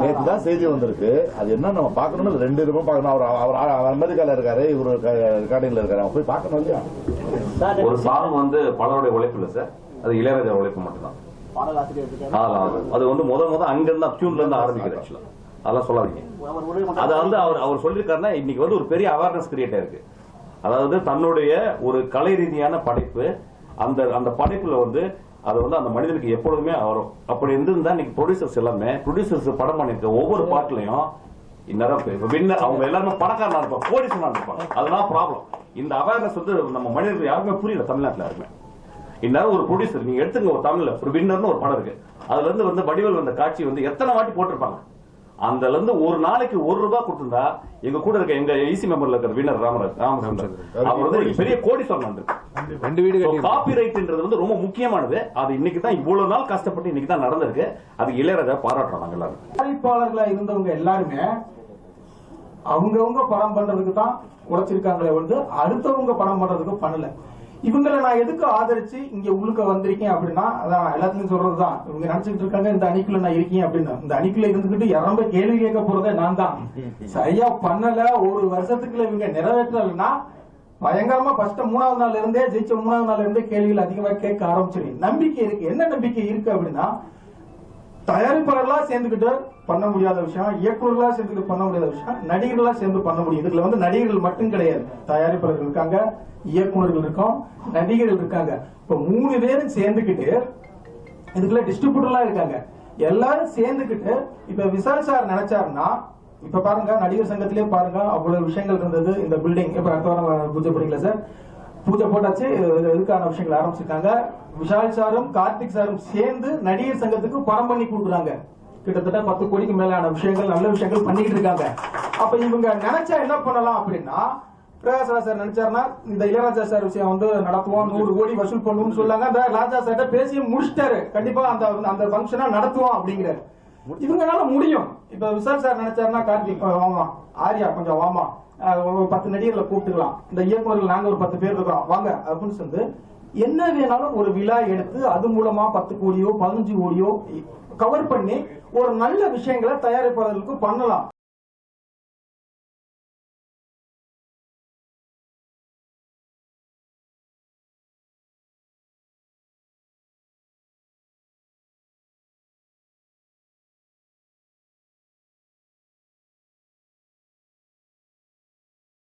நேற்று தான் செய்தி வந்திருக்கு. அது என்ன நம்ம பார்க்கணும் ரெண்டு விதமா பார்க்கணும். அவர் அவர் அமெரிக்கால இருக்காரு இவர் ரெக்கார்டிங்ல இருக்காரு. அவன் போய் பார்க்கணும் இல்லையா? ஒரு சாங் வந்து பலருடைய உழைப்பு இல்ல சார். அது இளையராஜா உழைப்பு மட்டும்தான். அது வந்து முத முத அங்க இருந்து டியூன்ல இருந்து ஆரம்பிக்குது ஆக்சுவலா அதெல்லாம் சொல்லாதீங்க. அது வந்து அவர் அவர் சொல்லியிருக்காருன்னா இன்னைக்கு வந்து ஒரு பெரிய அவேர்னஸ் கிரியேட் ஆயிருக்கு அதாவது தன்னுடைய ஒரு கலை ரீதியான படைப்பு அந்த அந்த படைப்புல வந்து அது வந்து அந்த மனிதனுக்கு எப்பொழுதுமே வரும். அப்படி இருந்திருந்தா இன்னைக்கு ப்ரொடியூசர்ஸ் எல்லாமே ப்ரொடியூசர்ஸ் படம் பண்ணிருக்க ஒவ்வொரு பாட்டுலயும் இந்நேரம் வின்னர் அவங்க எல்லாருமே பணக்காரனா இருப்பாங்க கோடீஸ்வரனா இருப்பாங்க. அதெல்லாம் ப்ராப்ளம் இந்த அவேர்னஸ் வந்து நம்ம மனிதர்கள் யாருமே புரியல தமிழ்நாட்டுல யாருமே இந்நேரம் ஒரு ப்ரொடியூசர் நீங்க எடுத்துங்க ஒரு தமிழ்ல ஒரு வின்னர்னு ஒரு படம் இருக்கு. அதுல இருந்து வந்து வடிவேல் வந்த காட்சி வந்து எத்தனை வாட்டி போட்டிருப்பாங்க? அதுல இருந்து ஒரு நாளைக்கு ஒரு ரூபாய் கொடுத்திருந்தா எங்க கூட இருக்க எங்க ஈசி மெம்பர்ல இருக்கிற வின்னர் ராமராஜ் ராமச்சந்திரன். அவர் வந்து பெரிய கோடீஸ்வரன் ரெண்டு வீடு கட்டி காப்பி ரைட்ன்றது வந்து ரொம்ப முக்கியமானது. அது இன்னைக்கு தான் இவ்வளவு நாள் கஷ்டப்பட்டு இன்னைக்கு தான் நடந்திருக்கு. அது இளையராஜா பாராட்டுறோம் நாங்க எல்லாரும். தயாரிப்பாளர்களா இருந்தவங்க எல்லாருமே அவங்கவங்க படம் பண்றதுக்கு தான் உழைச்சிருக்காங்களே வந்து அடுத்தவங்க படம் பண்றதுக்கு பண்ணல. இவங்களை நான் எதுக்கு ஆதரிச்சு இங்க உள்ளுக்க வந்திருக்கேன் அப்படின்னா அதான் எல்லாத்துலயும் சொல்றதுதான் இவங்க நினைச்சிட்டு இருக்காங்க இந்த அணிக்குள்ள நான் இருக்கேன் அப்படின்னு. இந்த அணிக்குள்ள இருந்துகிட்டு இறம்ப கேள்வி கேட்க போறதே நான் தான். சரியா பண்ணல ஒரு வருஷத்துக்குள்ள இவங்க நிறைவேற்றலைன்னா பயங்கரமா ஃபர்ஸ்ட் மூணாவது நாள்ல இருந்தே ஜெயிச்ச மூணாவது நாள்ல இருந்தே கேள்விகள் அதிகமா கேட்க ஆரம்பிச்சிருக்கேன் நம்பிக்கை இருக்கு. என்ன நம்பிக்கை இருக்கு அப்படின்னா தயாரிப்பாளர்களா சேர்ந்துக்கிட்டு பண்ண முடியாத விஷயம் இயக்குநர்களா சேர்ந்துக்கிட்டு பண்ண முடியாத விஷயம் நடிகர்களா சேர்ந்து பண்ண முடியும். இதுல வந்து நடிகர்கள் மட்டும் கிடையாது. தயாரிப்பாளர்கள் இருக்காங்க இயக்குநர்கள் இருக்கோம் நடிகர்கள் இருக்காங்க. இப்ப மூணு பேரும் சேர்ந்துக்கிட்டு இதுக்குள்ள டிஸ்ட்ரிபியூட்டர்லாம் இருக்காங்க. எல்லாரும் சேர்ந்துக்கிட்டு இப்ப விசால் சார் நினைச்சாருன்னா இப்ப பாருங்க நடிகர் சங்கத்திலே பாருங்க அவ்வளவு விஷயங்கள் இருந்தது இந்த பில்டிங் இப்ப அடுத்த வாரம் பூஜை போறீங்களா சார். பூஜை போட்டாச்சு இதுக்கான விஷயங்கள் ஆரம்பிச்சிருக்காங்க. விஷால் சாரும் கார்த்திக் சாரும் சேர்ந்து நடிகர் சங்கத்துக்கு படம் பண்ணி கொடுக்குறாங்க. கிட்டத்தட்ட பத்து கோடிக்கு மேலான விஷயங்கள் நல்ல விஷயங்கள் பண்ணிட்டு இருக்காங்க. அப்ப இவங்க நினைச்சா என்ன பண்ணலாம் அப்படின்னா பிரகாஷ்ராஜ் சார் நினைச்சாருன்னா இந்த இளையராஜா சார் விஷயம் வந்து நடத்துவோம் நூறு கோடி வசூல் பண்ணுவோம்னு சொல்லாங்க. அந்த ராஜா சார்கிட்ட பேசி முடிச்சிட்டாரு. கண்டிப்பா அந்த அந்த ஃபங்க்ஷனா நடத்துவோம் அப்படிங்கிறாரு. இவங்களால முடியும். இப்ப விசால் சார் நினைச்சாருன்னா கார்த்திக் அஹ், வாமா. கொஞ்சம் வாமா. ஒரு பத்து நடிகர்களை கூப்பிட்டுக்கலாம். இந்த இயக்குநர்கள் நாங்க ஒரு பத்து பேர் இருக்கிறோம். வாங்க அப்படின்னு சொல்லி என்ன வேணாலும் ஒரு விழா எடுத்து அது மூலமா பத்து கோடியோ பதினஞ்சு கோடியோ கவர் பண்ணி ஒரு நல்ல விஷயங்களை தயாரிப்பாளர்களுக்கு பண்ணலாம்.